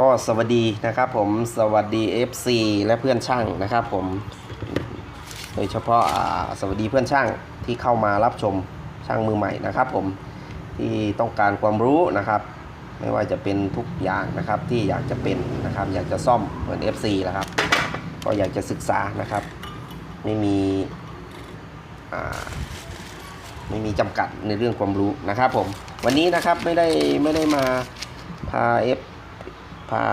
ก็สวัสดีนะครับผมสวัสดี FC และเพื่อนช่างนะครับผมโดยเฉพาะสวัสดีเพื่อนช่างที่เข้ามารับชมช่างมือใหม่นะครับผมที่ต้องการความรู้นะครับ ไม่ว่าจะเป็นทุกอย่างนะครับที่อยากจะเป็นนะครับอยากจะซ่อมเหมือน FC นะครับ ก็อยากจะศึกษานะครับ ไม่มีไม่มีจำกัดในเรื่องความรู้นะครับผมวันนี้นะครับไม่ได้ไม่ได้มาพาเอฟ พา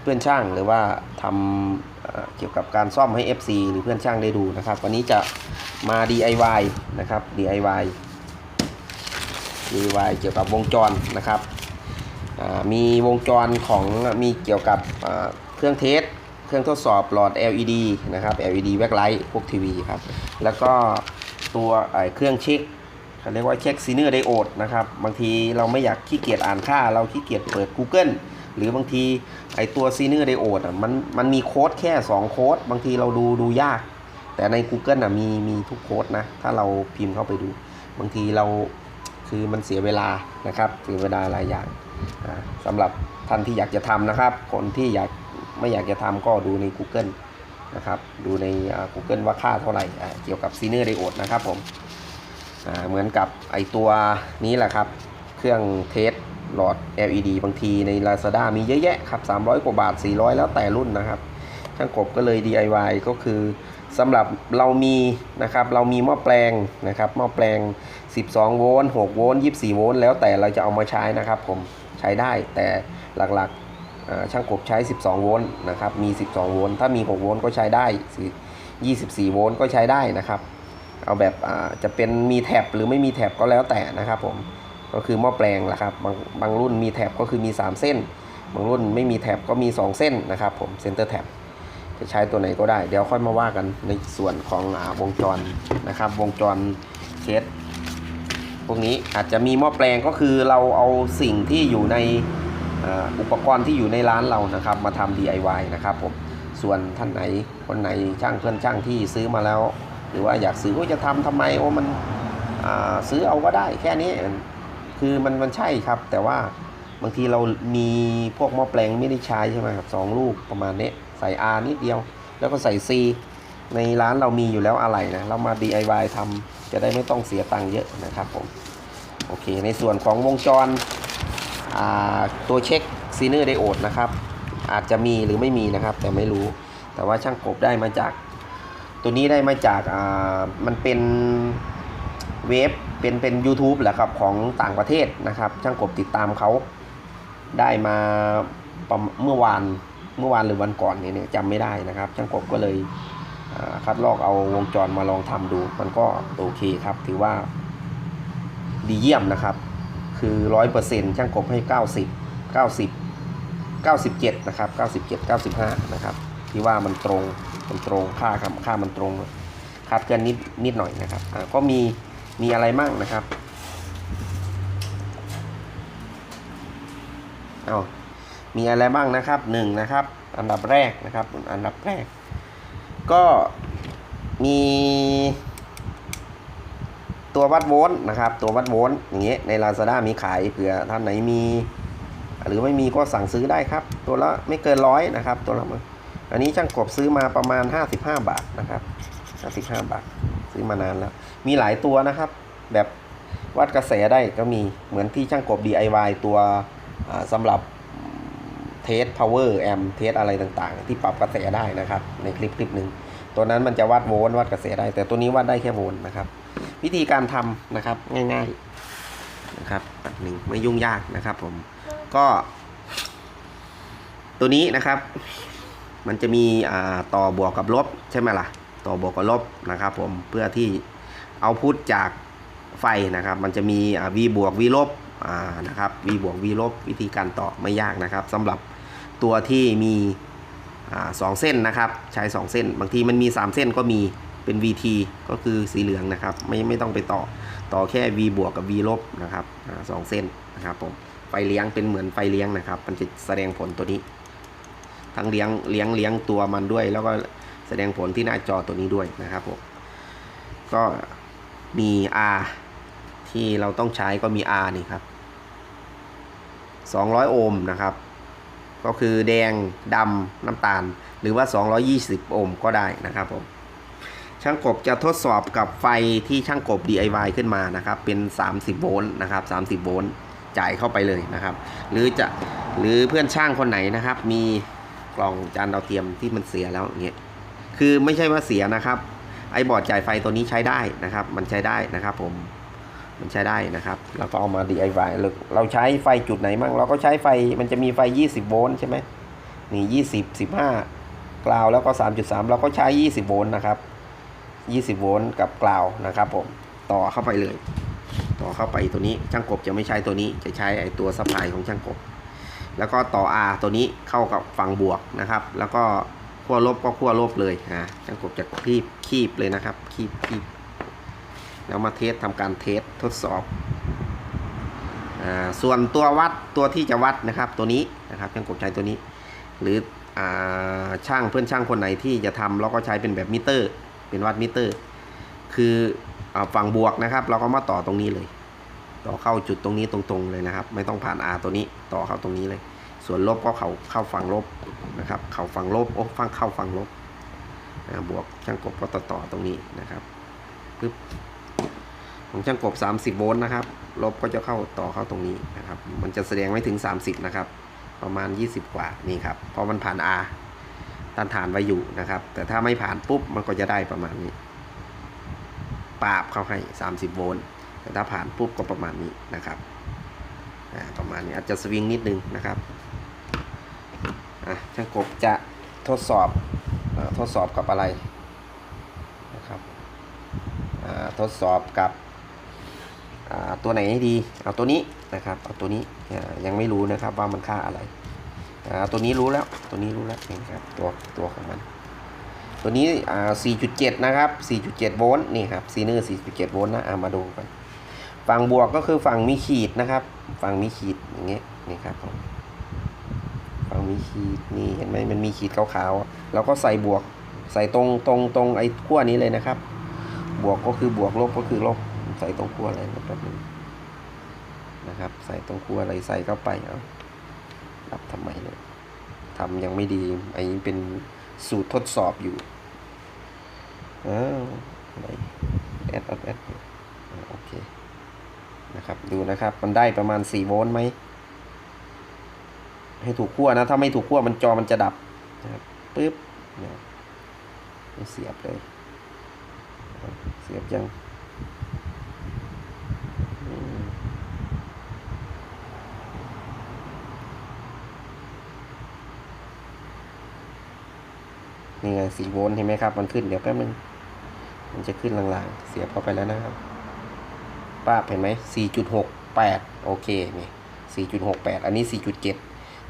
เพื่อนช่างหรือว่าทำเกี่ยวกับการซ่อมให้ FC หรือเพื่อนช่างได้ดูนะครับ วันนี้จะมา DIY นะครับ DIY DIY เกี่ยวกับวงจรนะครับมีวงจรของมีเกี่ยวกับเครื่องเทสเครื่องทดสอบหลอด LED นะครับ LED backlight พวกทีวีครับ แล้วก็ตัวเครื่องเช็คเขาเรียกว่าเช็คซีเนอร์ไดโอดนะครับ บางทีเราไม่อยากขี้เกียจอ่านค่า เราขี้เกียจเปิด Google หรือบางทีไอตัวซีเนอร์ไดโอดอะมันมันมีโค้ดแค่ 2 โค้ด บางทีเราดูดูยาก แต่ใน Google อะมีมีทุกโค้ดนะ ถ้าเราพิมพ์เข้าไปดู บางทีเราคือมันเสียเวลานะครับเสียเวลาหลายอย่างอ่าสำหรับท่านที่อยากจะทำนะครับ คนที่อยากไม่อยากจะทำก็ดูใน Google นะครับดูใน Google ว่าค่าเท่าไหร่เกี่ยวกับซีเนอร์ไดโอดนะครับผมเหมือนกับไอตัวนี้แหละครับ เครื่องเทส หลอด LED บางทีใน Lazada มีเยอะแยะครับ 300 กว่าบาท 400 แล้วแต่รุ่นนะครับ ช่างกบก็เลย DIY ก็คือสำหรับเรามีนะครับเรามีหม้อแปลงนะครับหม้อแปลง 12 โวลต์ 6 โวลต์ 24 โวลต์แล้วแต่เราจะเอามาใช้นะครับผมใช้ได้แต่หลักๆช่างกบใช้ 12 โวลต์นะครับมี 12 โวลต์ถ้ามี 6 โวลต์ก็ใช้ได้ 24 โวลต์ก็ใช้ได้นะครับ เอาแบบจะเป็นมีแท็บหรือไม่มีแท็บก็แล้วแต่นะครับผม ก็คือหม้อแปลงแหละครับบางบางรุ่นมีแท็บก็คือมี 3 เส้น บางรุ่นไม่มีแท็บก็มี 2 เส้นนะครับผมเซนเตอร์แท็บจะใช้ตัวไหนก็ได้ เดี๋ยวค่อยมาว่ากันในส่วนของอวงจรนะครับ วงจรเคสพวกนี้อาจจะมีหม้อแปลงก็คือเราเอาสิ่งที่อยู่ในอ,อุปกรณ์ที่อยู่ในร้านเรานะครับ มาทำ DIY นะครับผมส่วนท่านไหนคนไหนช่างเพื่อนช่างที่ซื้อมาแล้ว หรือว่าอยากซื้อว่าจะทำทำไมโอ้มันซื้อเอาก็ได้แค่นี้ คือมันมันใช่ครับ แต่ว่าบางทีเรามีพวกหม้อแปลงไม่ได้ใช้ใช่ไหมครับสองลูกประมาณนี้ใส่ R นิดเดียว แล้วก็ใส่ C ในร้านเรามีอยู่แล้วอะไรนะ เรามา DIY ทำจะได้ไม่ต้องเสียตังค์เยอะนะครับผม โอเค ในส่วนของวงจรตัวเช็คซีเนอร์ไดโอดนะครับ อาจจะมีหรือไม่มีนะครับ แต่ไม่รู้ แต่ว่าช่างกบได้มาจาก ตัวนี้ได้มาจากอ่ามันเป็น เว็บเป็นเป็น YouTube แหละครับของต่างประเทศนะครับ ช่างกบติดตามเขาได้มาเมื่อวานเมื่อวานหรือวันก่อนเนี่ยจำไม่ได้นะครับ ช่างกบก็เลยคัดลอกเอาวงจรมาลองทำดู มันก็โอเคครับ ถือว่าดีเยี่ยมนะครับ คือร้อยเปอร์เซ็นต์ช่างกบให้เก้าสิบเก้าสิบเก้าสิบเจ็ดนะครับเก้าสิบเจ็ดเก้าสิบห้านะครับที่ว่ามันตรงมันตรงค่าครับค่ามันตรงคาดกันนิดนิดหน่อยนะครับก็มี มีอะไรมั่งนะครับ เอามีอะไรบ้างนะครับหนึ่งนะครับ อันดับแรกนะครับ อันดับแรก ก็มีตัววัดโวลต์นะครับ ตัววัดโวลต์อย่างเงี้ยใน Lazada มีขายเผื่อท่านไหนมี หรือไม่มีก็สั่งซื้อได้ครับ ตัวละไม่เกินร้อยนะครับ ตัวละอันนี้ช่างกบซื้อมาประมาณ 55 บาทนะครับ 55 บาท ซื้อมานานแล้ว มีหลายตัวนะครับ แบบวัดกระแสได้ก็มีเหมือนที่ช่างกบ DIY ตัวสำหรับเทส power amp เทสอะไรต่างๆ ที่ปรับกระแสได้นะครับ ในคลิปคลิปหนึ่งตัวนั้นมันจะวัดโวลต์วัดกระแสได้ แต่ตัวนี้วัดได้แค่โวลต์นะครับ วิธีการทำนะครับง่ายๆนะครับอันหนึ่งไม่ยุ่งยากนะครับผมก็ ตัวนี้นะครับ มันจะมีต่อบวกกับลบใช่ไหมล่ะ ต่อบวกกับลบนะครับผมเพื่อที่เอาพุทจากไฟนะครับ มันจะมีอ่า v บวก v ลบนะครับ v บวก v ลบวิธีการต่อไม่ยากนะครับสำหรับตัวที่มีอสองเส้นนะครับ ใช้สองเส้น บางทีมันมี 3 เส้นก็มีเป็น VT ก็คือสีเหลืองนะครับ ไม่ไม่ต้องไปต่อต่อแค่ v บวกกับ v ลบนะครับสองเส้นนะครับผมไฟเลี้ยงเป็นเหมือนไฟเลี้ยงนะครับ มันจะแสดงผลตัวนี้ ทั้งเลี้ยงเลี้ยงเลี้ยงตัวมันด้วย แล้วก็ แสดงผลที่หน้าจอตัวนี้ด้วยนะครับผมก็มี R ที่เราต้องใช้ก็มี R นี่ครับ 200 โอห์มนะครับ ก็คือแดงดำน้ำตาล หรือว่า 220 โอห์มก็ได้นะครับผมช่างกบจะทดสอบกับไฟที่ช่างกบ DIY ขึ้นมานะครับ เป็น 30 โวลต์นะครับ 30 โวลต์จ่ายเข้าไปเลยนะครับ หรือจะหรือเพื่อนช่างคนไหนนะครับ มีกล่องจานดาวเทียมที่มันเสียแล้วอย่างเงี้ย คือไม่ใช่ว่าเสียนะครับ ไอ้บอร์ดจ่ายไฟตัวนี้ใช้ได้นะครับ มันใช้ได้นะครับผมมันใช้ได้นะครับ เราก็เอามา DIY เราเราใช้ไฟจุดไหนมั่งเราก็ใช้ไฟมันจะมีไฟ 20 โวลต์ใช่ไหมนี่20 15 กล่าวแล้วก็ 3.3 เราก็ใช้ 20 โวลต์นะครับ 20 โวลต์กับกล่าวนะครับผมต่อเข้าไปเลย ต่อเข้าไปตัวนี้ช่างกบจะไม่ใช้ตัวนี้จะใช้ไอตัวสปายของช่างกบ แล้วก็ต่อ R ตัวนี้เข้ากับฝั่งบวกนะครับ แล้วก็ ขั้วลบก็ขั้วลบเลยอ่าช่างกบจะคีบคีบเลยนะครับ คีบคีบแล้วมาเทสทำการเทสทดสอบอาส่วนตัววัดตัวที่จะวัดนะครับ ตัวนี้นะครับช่างกบใช้ตัวนี้ หรืออาช่างเพื่อนช่างคนไหนที่จะทำเราก็ใช้เป็นแบบมิเตอร์ เป็นวัดมิเตอร์ คืออาฝั่งบวกนะครับ เราก็มาต่อตรงนี้เลย ต่อเข้าจุดตรงนี้ตรงๆเลยนะครับ ไม่ต้องผ่าน R ตัวนี้ต่อเข้าตรงนี้เลย ส่วนลบก็เข้าเข้าฝั่งลบนะครับ เข้าฝั่งลบโอ้ฟังเข้าฝั่งลบ บวกช่างกบก็ต่อต่อตรงนี้นะครับปึ๊บของช่างกบ 30 โวลต์นะครับ ลบก็จะเข้าต่อเข้าตรงนี้นะครับ มันจะแสดงไม่ถึง 30 นะครับ ประมาณ 20 กว่านี่ครับ เพราะมันผ่าน R ต้านทานไว้อยู่นะครับ แต่ถ้าไม่ผ่านปุ๊บมันก็จะได้ประมาณนี้ปราบเข้าให้ 30 โวลต์ แต่ถ้าผ่านปุ๊บก็ประมาณนี้นะครับ ประมาณนี้อาจจะสวิงนิดนึงนะครับ อะช่างกบจะทดสอบอทดสอบกับอะไรนะครับทดสอบกับตัวไหนให้ดี เอาตัวนี้นะครับ เอาตัวนี้ยังไม่รู้นะครับว่ามันค่าอะไร ตัวนี้รู้แล้ว ตัวนี้รู้แล้วนี่ครับ ตัวตัวของมัน ตัวนี้อ่า4.7 นะครับ 4.7 โวลต์ นี่ครับซีเนอร์ 4.7 โวลต์นะามาดูกัน ฝั่งบวกก็คือฝั่งมีขีดนะครับ ฝั่งมีขีดอย่างเงี้ย นี่ครับผม มีขีดนี่เห็นไหมมันมีขีดขาวๆเราก็ใส่บวกใส่ตรงตรงตรงไอ้ขั้วนี้เลยนะครับ บวกก็คือบวกลบก็คือลบใส่ตรงขั้วอะไรนะแป๊บนะครับ ใส่ตรงขั้วอะไรใส่เข้าไปเอารับทำไมเนี่ยทำยังไม่ดีไอ้นี้เป็นสูตรทดสอบอยู่อ้าวอไแอดแอดแอดโอเคนะครับดูนะครับ มันได้ประมาณ 4 โวลต์ไหม ให้ถูกขั้วนะ ถ้าไม่ถูกขั้วมันจอมันจะดับนะครับปึ๊บเนี่ยไม่เสียบเลย เสียบยังนี่ไงสี่โวลต์เห็นไหมครับ มันขึ้นเดี๋ยวแป๊บนึง มันจะขึ้นลางๆ เสียบเข้าไปแล้วนะครับ ป้าเห็นไหมสี่จุดหกแปดโอเค นี่สี่จุดหกแปดอันนี้สี่จุดเจ็ด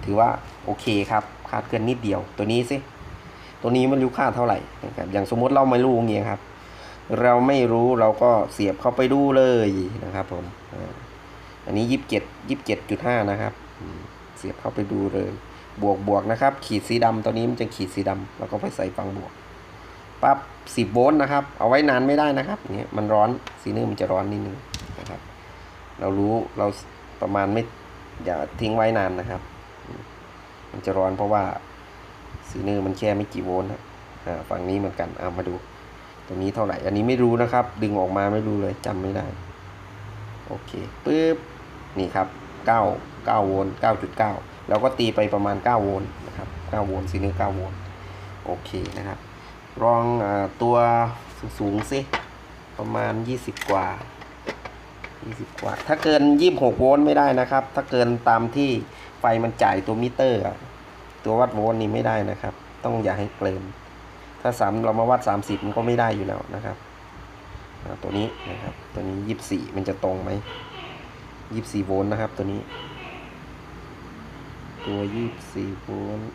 ถือว่าโอเคครับคาดเคลื่อนนิดเดียว ตัวนี้สิตัวนี้มันรู้ค่าเท่าไหร่นะครับอย่างสมมติเราไม่รู้เงี้ยครับ เราไม่รู้เราก็เสียบเข้าไปดูเลยนะครับผมอันนี้ยี่สิบเจ็ดยี่สิบเจ็ดจุดห้านะครับ เสียบเข้าไปดูเลย บวกบวกนะครับ ขีดสีดำตัวนี้มันจะขีดสีดำแล้วก็ไปใส่ฝั่งบวกปั๊บสิบโวลต์นะครับ เอาไว้นานไม่ได้นะครับเนี่ยมันร้อนสีเนื้อมันจะร้อนนิดนึงนะครับ เรารู้เราประมาณไม่อย่าทิ้งไว้นานนะครับ มันจะร้อนเพราะว่าสีเนื้อมันแค่ไม่กี่โวลต์นะอ่าฝั่งนี้เหมือนกันเอามาดูตัวนี้เท่าไหร่ อันนี้ไม่รู้นะครับ ดึงออกมาไม่รู้เลยจำไม่ได้ โอเคปึ๊บนี่ครับ 9 9โวลต์9.9 แล้วก็ตีไปประมาณ 9 โวลต์นะครับ 9 โวลต์ซีเนอร์9โวลต์โอเคนะครับลองอาตัวสูงๆสิประมาณ 20 กว่า 20 กว่า ถ้าเกิน 26 โวลต์ไม่ได้นะครับ ถ้าเกินตามที่ไฟมันจ่ายตัวมิเตอร์ ตัววัดโวลต์นี่ไม่ได้นะครับ ต้องอย่าให้เกิน ถ้าสามเรามาวัด 30 มันก็ไม่ได้อยู่แล้วนะครับ ตัวนี้นะครับ ตัวนี้ 24 มันจะตรงไหม 24 โวลต์นะครับ ตัวนี้ ตัว 24 โวลต์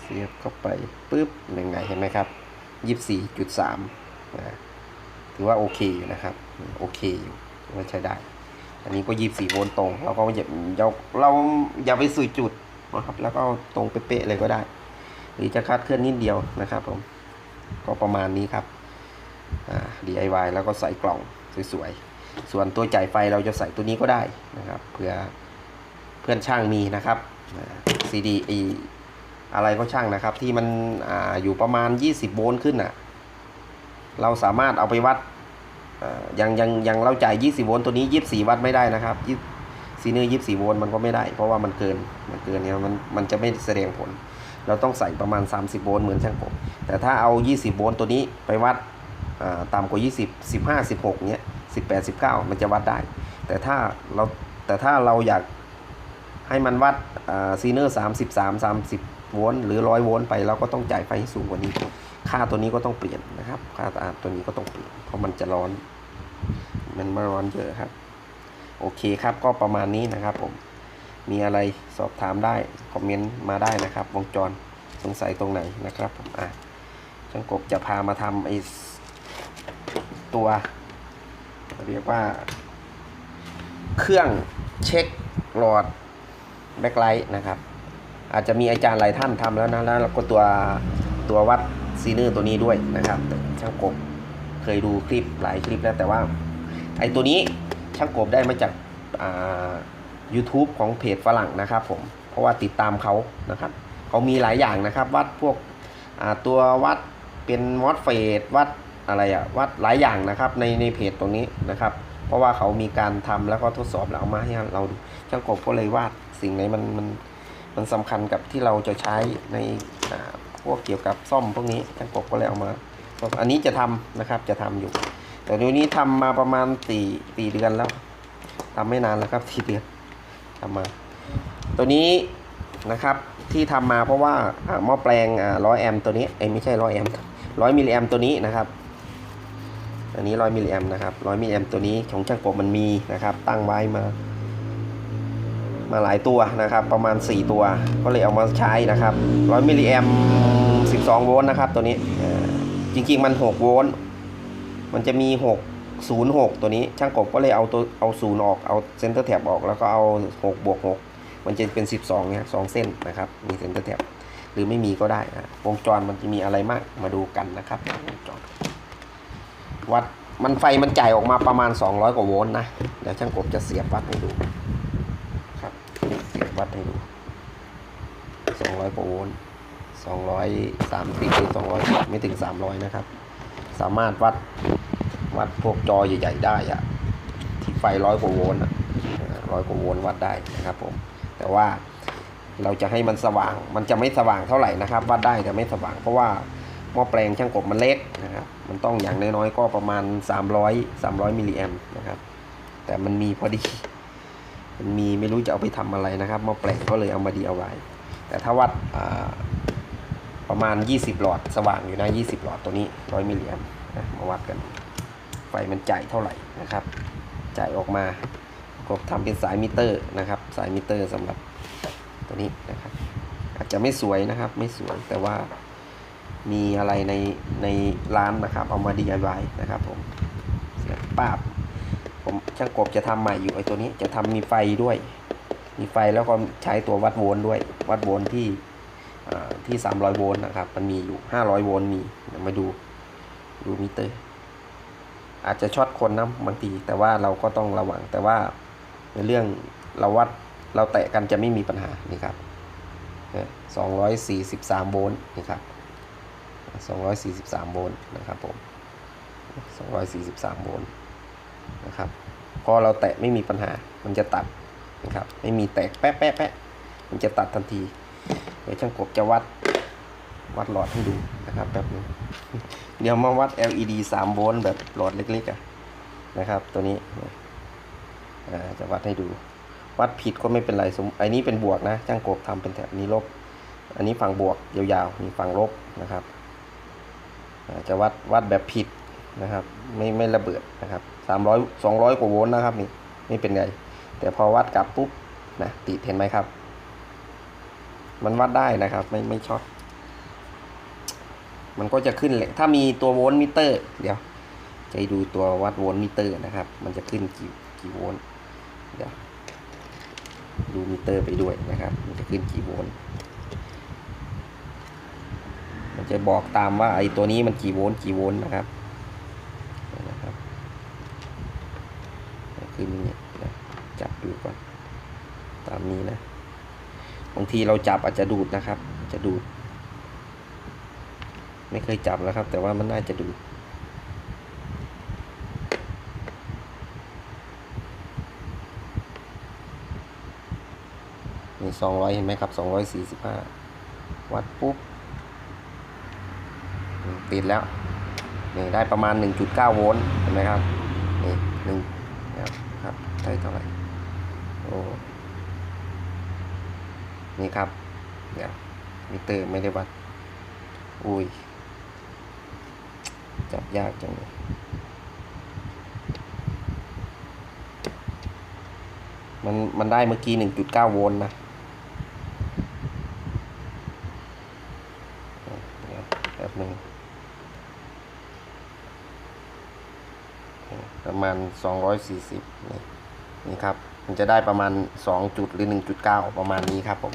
เสียบเข้าไปปุ๊บยังไงเห็นไหมครับ 24.3นะ ถือว่าโอเคอยู่นะครับ โอเคอยู่ถือว่าใช้ได้ อันนี้ก็24โวลต์ตรง เราก็อย่าเราอย่าไปสู่จุดนะครับ แล้วก็ตรงเป๊ะๆเลยก็ได้ หรือจะคาดเคลื่อนนิดเดียวนะครับผม ก็ประมาณนี้ครับอ่า DIY แล้วก็ใส่กล่องสวยๆ ส่วนตัวจ่ายไฟเราจะใส่ตัวนี้ก็ได้นะครับ เพื่อเพื่อนช่างมีนะครับซีดีไอะไรก็ช่างนะครับ ที่มันออยู่ประมาณ 20 โวลต์ขึ้นอะ เราสามารถเอาไปวัดอ่ายังยังยังเราจ่าย 20 โวลต์ตัวนี้ 24 วัดไม่ได้นะครับซีเนอร์24 โวลต์มันก็ไม่ได้ เพราะว่ามันเกินมันเกินเนี่ยมันมันจะไม่แสดงผล เราต้องใส่ประมาณ 30 โวลต์เหมือนช่างผมแต่ถ้าเอา 20 โวลต์ตัวนี้ไปวัดอ่าต่ำกว่า 20 15 16เนี้ย18 19 มันจะวัดได้ แต่ถ้าเราแต่ถ้าเราอยากให้มันวัดซีเนอร์สามสิบสามสามสิบโวลต์หรือร้อยโวลต์ไปเราก็ต้องจ่ายไฟให้สูงกว่านี้ ค่าตัวนี้ก็ต้องเปลี่ยนนะครับ ค่าตัวนี้ก็ต้องเปลี่ยน เพราะมันจะร้อน มันม่ร้อนเยอะครับ โอเคครับ ก็ประมาณนี้นะครับผม มีอะไรสอบถามได้ คอมเมนต์มาได้นะครับ วงจรสงสัยตรงไหนนะครับผมอะช่างกบจะพามาทำไอตัว เรียกว่า เครื่องเช็คหลอดแบ็คไลท์นะครับ อาจจะมีอาจารย์หลายท่านทำแล้วนะ แล้วก็ตัวตัววัด ซีเนอร์ตัวนี้ด้วยนะครับช่างกบเคยดูคลิปหลายคลิปแล้วแต่ว่า ไอตัวนี้ช่างกบได้มาจากอ่า YouTube ของเพจฝรั่งนะครับผมเพราะว่าติดตามเขานะครับเขามีหลายอย่างนะครับ วัดพวกอ่าตัววัดเป็นมอสเฟดวัดอะไรอะวัดหลายอย่างนะครับในในเพจตรงนี้นะครับ เพราะว่าเขามีการทำแล้วก็ทดสอบแล้วเอามาให้เราดูช่างกบก็เลยวาดสิ่งไหนมันมันมันสำคัญกับที่เราจะใช้ในอ่า พวกเกี่ยวกับซ่อมพวกนี้ช่างกบก็เลยเอามา อันนี้จะทำนะครับจะทำอยู่ แต่เดี๋ยวนี้ทำมาประมาณสี่สี่เดือนแล้วทำไม่นานแล้วครับสี่เดือนทำมา ตัวนี้นะครับที่ทำมาเพราะว่าอ่าหม้อแปลงร้อยแอมป์ตัวนี้เอ้ไม่ใช่ร้อยแอมป์ร้อยมิลลิแอมป์ตัวนี้นะครับอันนี้ร้อยมิลลิแอมป์นะครับร้อยมิลลิแอมป์ตัวนี้ของช่างกบมันมีนะครับตั้งไว้มา มาหลายตัวนะครับ ประมาณ 4 ตัว ก็เลยเอามาใช้นะครับร้อยมิลลิแอม12 โวลต์นะครับ ตัวนี้จริงๆมัน 6 โวลต์มันจะมี 6 0 6 ตัวนี้ ช่างกบก็เลยเอาตัวเอาศูนย์ออกเอาเซนเตอร์แท็บออกแล้วก็เอา 6 บวก 6 มันจะเป็น 12เนี่ย2เส้นนะครับ มีเซนเตอร์แท็บหรือไม่มีก็ได้นะวงจรมันจะมีอะไรมากมาดูกันนะครับวงจรวัดมันไฟมันจ่ายออกมาประมาณ 200 กว่าโวลต์นะ เดี๋ยวช่างกบจะเสียบวัดให้ดู วัดให้ดู200กว่าโวลต์230หรือ200ไม่ถึง300นะครับ สามารถวัดวัดพวกจอใหญ่ ๆ ได้อะที่ไฟร้อยกว่าโวลต์อะร้อยกว่าโวลต์วัดได้นะครับผมแต่ว่าเราจะให้มันสว่าง มันจะไม่สว่างเท่าไหร่นะครับ วัดได้แต่ไม่สว่างเพราะว่าหม้อแปลงช่างกบมันเล็กนะครับ มันต้องอย่างน้อยๆก็ประมาณ 300 300มิลลิแอมนะครับ แต่มันมีพอดี มันมีไม่รู้จะเอาไปทำอะไรนะครับม้อแปลงก็เลยเอามา DIY แต่ถ้าวัดประมาณ 20 หลอดสว่างอยู่นะ20 หลอดตัวนี้100มิลลิแอมมาวัดกัน ไฟมันจ่ายเท่าไหร่นะครับ จ่ายออกมาก็ทำเป็นสายมิเตอร์นะครับ สายมิเตอร์สำหรับตัวนี้นะครับ อาจจะไม่สวยนะครับ ไม่สวยแต่ว่ามีอะไรในในร้านนะครับ เอามา DIY นะครับผมเสียบป้าบ ผมช่างกบจะทำใหม่อยู่ไอ้ตัวนี้จะทำมีไฟด้วย มีไฟแล้วก็ใช้ตัววัดโวลต์ด้วย วัดโวลต์ที่อ่าที่300โวลต์นะครับ มันมีอยู่ 500โวลต์มีเดี๋ยวมาดูดูมิเตอร์ อาจจะช็อตคนนะบางที แต่ว่าเราก็ต้องระวัง แต่ว่าในเรื่องเราวัดเราแตะกันจะไม่มีปัญหานี่ครับเนี่ย243โวลต์นี่ครับ243โวลต์นะครับผม243โวลต์ นะครับพอเราแตะไม่มีปัญหามันจะตัดนะครับไม่มีแตกแป๊ะแป๊ะแป๊ะมันจะตัดทันที เดี๋ยวช่างกบจะวัดวัดหลอดให้ดูนะครับแป๊บนึงเดี๋ยวมาวัด LED 3 โวลต์แบบหลอดเล็กๆอะนะครับ ตัวนี้จะวัดให้ดู วัดผิดก็ไม่เป็นไรสมอันนี้เป็นบวกนะช่างกบทำเป็นแถบนี้ลบ อันนี้ฝั่งบวกยาวๆมีฝั่งลบนะครับจะวัดวัดแบบผิดนะครับ ไม่ไม่ระเบิดนะครับ สามร้อยสองร้อยกว่าโวลต์นะครับนี่ไม่เป็นไรแต่พอวัดกลับปุ๊บนะติดเห็นไหมครับ มันวัดได้นะครับ ไม่ไม่ช็อตมันก็จะขึ้นเลยถ้ามีตัวโวลต์มิเตอร์ เดี๋ยวจะดูตัววัดโวลต์มิเตอร์นะครับ มันจะขึ้นกี่กี่โวลต์เดี๋ยวดูมิเตอร์ไปด้วยนะครับ มันจะขึ้นกี่โวลต์มันจะบอกตามว่าไอ้ตัวนี้มันกี่โวลต์กี่โวลต์นะครับขึ้นอย่างนี้นะจับดูก่อนตามนี้นะ บางทีเราจับอาจจะดูดนะครับ จะดูด ไม่เคยจับแล้วครับ แต่ว่ามันน่าจะดูดนี่สองร้อยเห็นไหมครับสองร้อยสี่สิบห้าวัดปุ๊บ ติดแล้ว นี่ได้ประมาณ1.9โวลต์เห็นไหมครับ นี่หนึ่งครับ ได้เท่าไหร่โอ้ นี่ครับ เดี๋ยวมิเตอร์ไม่ได้วัด อุ้ย จับยากจังเลยมัน มันได้เมื่อกี้ 1.9 โวลต์นะเดี๋ยวแป๊บหนึ่งประมาณ 240 นี่ นี่ครับ มันจะได้ประมาณ 2 จุดหรือ 1.9 ประมาณนี้ครับผม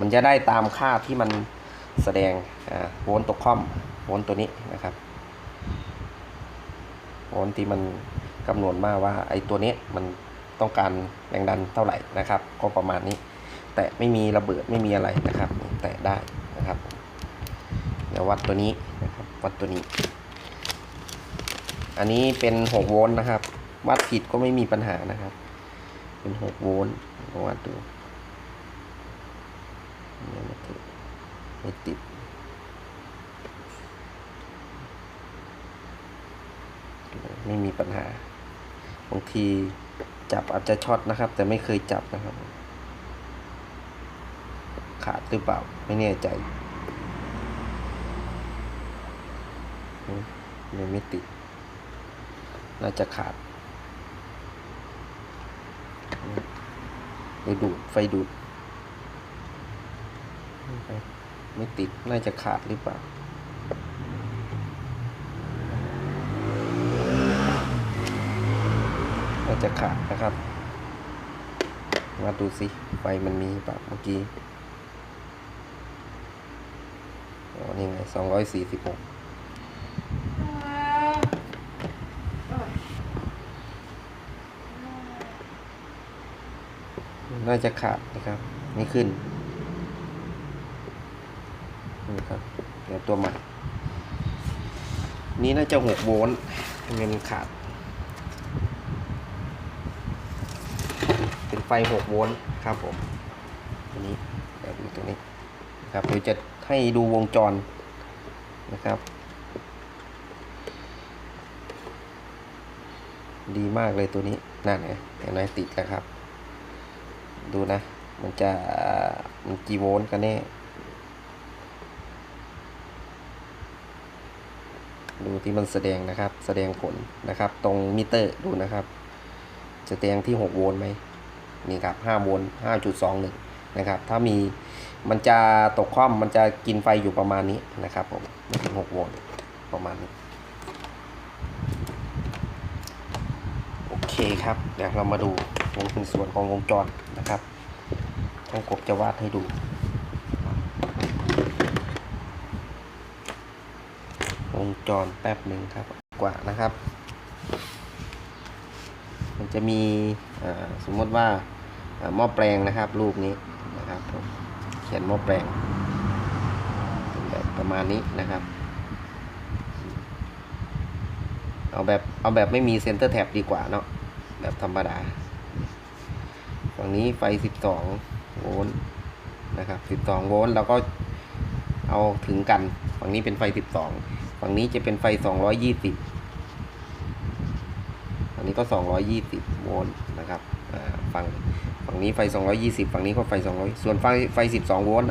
มันจะได้ตามค่าที่มันแสดงโวลต์ตกค่อมโวลต์ตัวนี้นะครับโวลต์ที่มันกำหนดมาว่าไอ้ตัวนี้มันต้องการแรงดันเท่าไหร่นะครับ ก็ประมาณนี้ แต่ไม่มีระเบิดไม่มีอะไรนะครับ แตะได้นะครับเดี๋ยววัดตัวนี้นะครับ วัดตัวนี้ อันนี้เป็น 6 โวลต์นะครับ วัดผิดก็ไม่มีปัญหานะครับ เป็น6โวลต์ลองวัดดูนี่ยไม่ติดไม่ติดไม่มีปัญหาบางทีจับอาจจะช็อตนะครับ แต่ไม่เคยจับนะครับ ขาดหรือเปล่า ไม่แน่ใจมันไม่ติด น่าจะขาด ไฟดูด ไฟดูด ไม่ติด น่าจะขาดหรือเปล่าน่าจะขาดนะครับ มาดูสิ ไฟมันมีเปล่าเมื่อกี้ อ๋อ นี่ไงสองร้อยสี่สิบหก จะขาดนะครับไม่ขึ้นนี่ครับเดี๋ยวตัวใหม่ นี่น่าจะหกโวลต์เงินขาด เป็นไฟหกโวลต์ครับผมตัวนี้เดี๋ยวดูตัวนี้ครับเดี๋ยวจะให้ดูวงจรนะครับ ดีมากเลยตัวนี้นั่นไงเห็นไหมติดแล้วครับ ดูนะ มันจะมันกี่โวลต์กันแน่ ดูที่มันแสดงนะครับ แสดงผลนะครับ ตรงมิเตอร์ดูนะครับ จะแสดงที่ 6 โวลต์ไหมนี่ครับ 5 โวลต์5.21 นะครับ ถ้ามีมันจะตกคว่ำมันจะกินไฟอยู่ประมาณนี้นะครับผมไม่ถึง6โวลต์ประมาณนี้โอเคครับ เดี๋ยวเรามาดูวงเป็นส่วนของวงจร นะครับช่างกบจะวาดให้ดูวงจรแป๊บหนึ่งครับกว่านะครับ มันจะมีสมมติว่าหม้อแปลงนะครับ รูปนี้นะครับเขียนหม้อแปลงเป็นแบบประมาณนี้นะครับ เอาแบบเอาแบบไม่มีเซนเตอร์แท็บดีกว่าเนาะแบบธรรมดา นี้ไฟ 12 โวลต์นะครับ 12 โวลต์เราก็เอาถึงกัน ฝั่งนี้เป็นไฟ 12 ฝั่งนี้จะเป็นไฟ 220 ฝั่งนี้ก็ 220 โวลต์นะครับฝั่งฝั่งนี้ไฟ 220 ฝั่งนี้ก็ไฟ 200 ส่วนไฟไฟ 12 โวลต์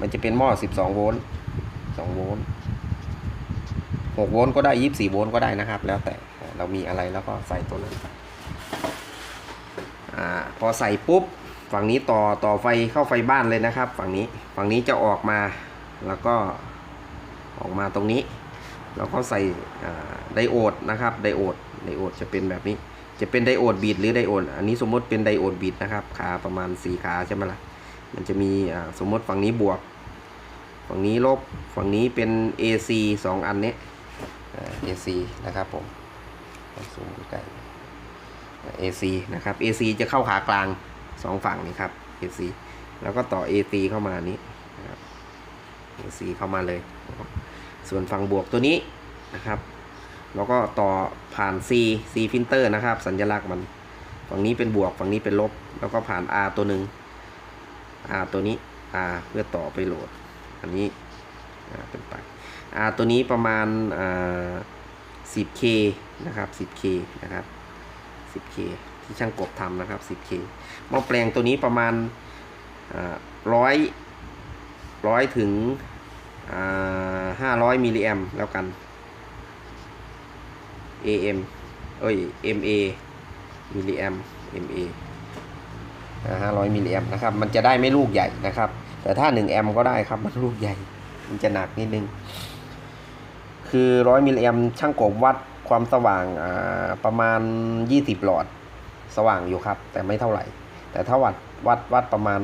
มันจะเป็นหม้อ 12 โวลต์2โวลต์6โวลต์ก็ได้ 24 โวลต์ก็ได้นะครับ แล้วแต่เรามีอะไรแล้วก็ใส่ตัวนั้น พอใส่ปุ๊บ ฝั่งนี้ต่อต่อไฟเข้าไฟบ้านเลยนะครับ ฝั่งนี้ฝั่งนี้จะออกมาแล้วก็ออกมาตรงนี้เราก็ใส่ไดโอดนะครับไดโอดไดโอดจะเป็นแบบนี้ จะเป็นไดโอดบีดหรือไดโอดอันนี้สมมติเป็นไดโอดบีดนะครับขาประมาณ 4 ขาใช่ไหมล่ะมันจะมีสมมติฝั่งนี้บวก ฝั่งนี้ลบฝั่งนี้เป็น AC 2 อันนี้อ่า AC นะครับผมซูมใกล้ AC นะครับ AC จะเข้าขากลางสองฝั่งนี่ครับ AC แล้วก็ต่อ AC เข้ามานี้นะครับ AC เข้ามาเลย ส่วนฝั่งบวกตัวนี้นะครับ แล้วก็ต่อผ่าน C C ฟิลเตอร์นะครับ สัญลักษณ์มันฝั่งนี้เป็นบวกฝั่งนี้เป็นลบ แล้วก็ผ่าน R ตัวหนึ่ง R ตัวนี้ R เพื่อต่อไปโหลด อันนี้เป็นไป R ตัวนี้ประมาณ 10K นะครับ 10K นะครับ 10K ที่ช่างกบทำนะครับ 10K หม้อแปลงตัวนี้ประมาณร้อยร้อยถึงห้าร้อยมิลลิแอมแล้วกัน AM เอ้ย MA มิลลิแอม MA ห้าร้อยมิลลิแอมนะครับ มันจะได้ไม่ลูกใหญ่นะครับ แต่ถ้า1แอมก็ได้ครับ มันลูกใหญ่ มันจะหนักนิดนึง คือร้อยมิลลิแอมช่างกบวัด ความสว่างประมาณ 20 หลอดสว่างอยู่ครับ แต่ไม่เท่าไหร่ แต่ถ้าวัดวัดวัดประมาณ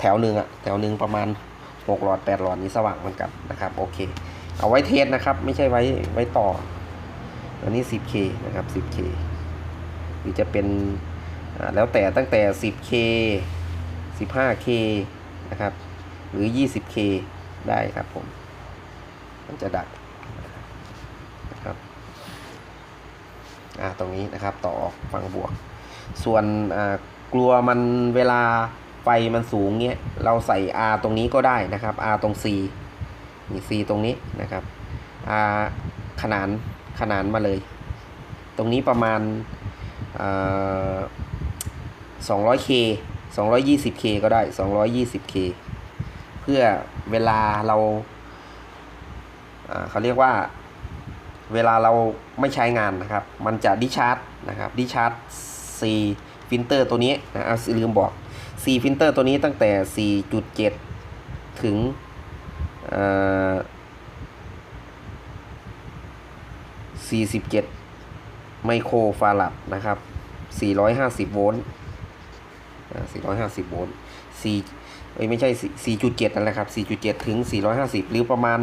แถวหนึ่งอะแถวหนึ่งประมาณ 6 หลอด 8 หลอดนี้สว่างเหมือนกันนะครับโอเค เอาไว้เทสนะครับ ไม่ใช่ไว้ไว้ต่อ อันนี้ 10K นะครับ 10K หรือจะเป็นแล้วแต่ตั้งแต่ 10K 15K นะครับ หรือ 20K ได้ครับผม มันจะดักนะครับ อ่า ตรงนี้นะครับ ต่อออกฝั่งบวก ส่วนกลัวมันเวลาไฟมันสูงเงี้ยเราใส่ R ตรงนี้ก็ได้นะครับ R ตรง C มี C ตรงนี้นะครับ R ขนานขนานมาเลย ตรงนี้ประมาณอ่า 200K 220K ก็ได้ 220K เพื่อเวลาเราเขาเรียกว่า เวลาเราไม่ใช้งานนะครับ มันจะดิชาร์จนะครับดิชาร์จ C ฟิลเตอร์ตัวนี้นะเอาลืมบอก C ฟิลเตอร์ตัวนี้ตั้งแต่ 4.7 ถึง47 ไมโครฟารัดนะครับ 450 โวลต์450 โวลต์4เอ้ไม่ใช่ 4.7 นั่นแหละครับ 4.7 ถึง 450 หรือประมาณ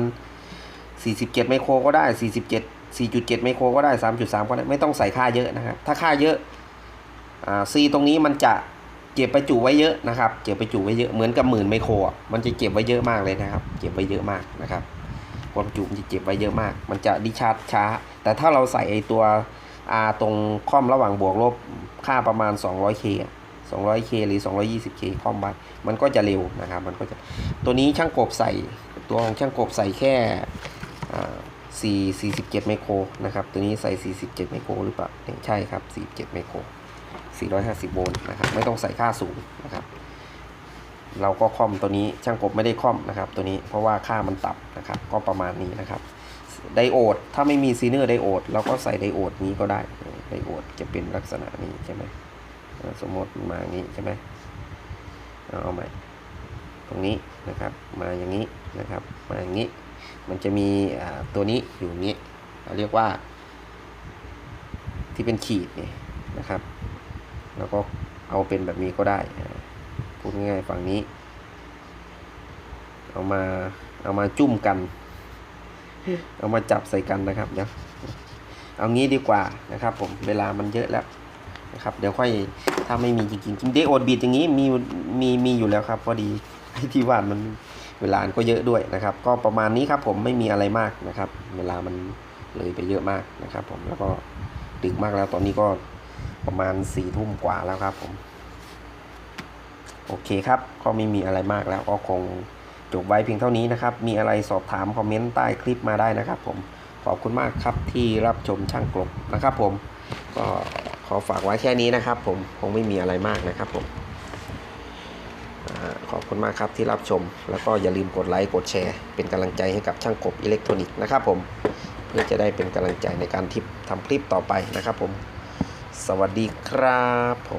47 ไมโครก็ได้ 47 4.7 ไมโครก็ได้ 3.3 ก็ได้ ไม่ต้องใส่ค่าเยอะนะครับ ถ้าค่าเยอะอ่า C ตรงนี้มันจะเก็บไปจุไว้เยอะนะครับ เก็บไปจุไว้เยอะ เหมือนกับหมื่นไมโคร มันจะเก็บไว้เยอะมากเลยนะครับ เก็บไว้เยอะมากนะครับ ความจุมันจะเก็บไว้เยอะมาก มันจะดิชาร์จช้า แต่ถ้าเราใส่ไอตัว R ตรงค่อมระหว่างบวกลบ ค่าประมาณ 200K 200K หรือ 220K คอมบัตมันก็จะเร็วนะครับ มันก็จะ ตัวนี้ช่างกบใส่ ตัวของช่างกบใส่แค่ 4 47ไมโครนะครับ ตัวนี้ใส่ 47ไมโครหรือเปล่าใช่ครับ 47ไมโคร 450 โวลต์นะครับ ไม่ต้องใส่ค่าสูงนะครับ เราก็คอมตัวนี้ช่างกบไม่ได้คอมนะครับ ตัวนี้เพราะว่าค่ามันต่ำนะครับ ก็ประมาณนี้นะครับ ไดโอด ถ้าไม่มีซีเนอร์ไดโอด เราก็ใส่ไดโอดนี้ก็ได้ ไดโอดจะเป็นลักษณะนี้ใช่ไหม สมมติมาอย่างนี้ใช่ไหมเอาเอาใหม่ ตรงนี้นะครับ มาอย่างนี้นะครับ มาอย่างนี้ มันจะมีตัวนี้อยู่นี้เราเรียกว่า ที่เป็นขีดนี่นะครับ แล้วก็เอาเป็นแบบนี้ก็ได้พูดง่ายๆฝั่งนี้ เอามาเอามาจุ่มกัน เอามาจับใส่กันนะครับเดี๋ยวเอางี้ดีกว่านะครับ ผมเวลามันเยอะแล้วนะครับ เดี๋ยวค่อยถ้าไม่มีจริงๆจริงเดโอดบีดอย่างนี้มีมีมีอยู่แล้วครับ พอดีไอ้ที่ว่ามัน เวลามันก็เยอะด้วยนะครับ ก็ประมาณนี้ครับผมไม่มีอะไรมากนะครับ เวลามันเลยไปเยอะมากนะครับ ผมแล้วก็ดึกมากแล้วตอนนี้ก็ประมาณสี่ทุ่มกว่าแล้วครับผม โอเคครับก็ไม่มีอะไรมากแล้วก็คงจบไว้เพียงเท่านี้นะครับ มีอะไรสอบถามคอมเมนต์ใต้คลิปมาได้นะครับผมขอบคุณมากครับที่รับชมช่างกลบนะครับผมก็ขอฝากไว้แค่นี้นะครับผมคงไม่มีอะไรมากนะครับผม ขอบคุณมากครับที่รับชม แล้วก็อย่าลืมกดไลค์กดแชร์ เป็นกำลังใจให้กับช่างกบอิเล็กทรอนิกส์นะครับผมเพื่อจะได้เป็นกำลังใจในการที่ทำคลิปต่อไปนะครับผม สวัสดีครับผม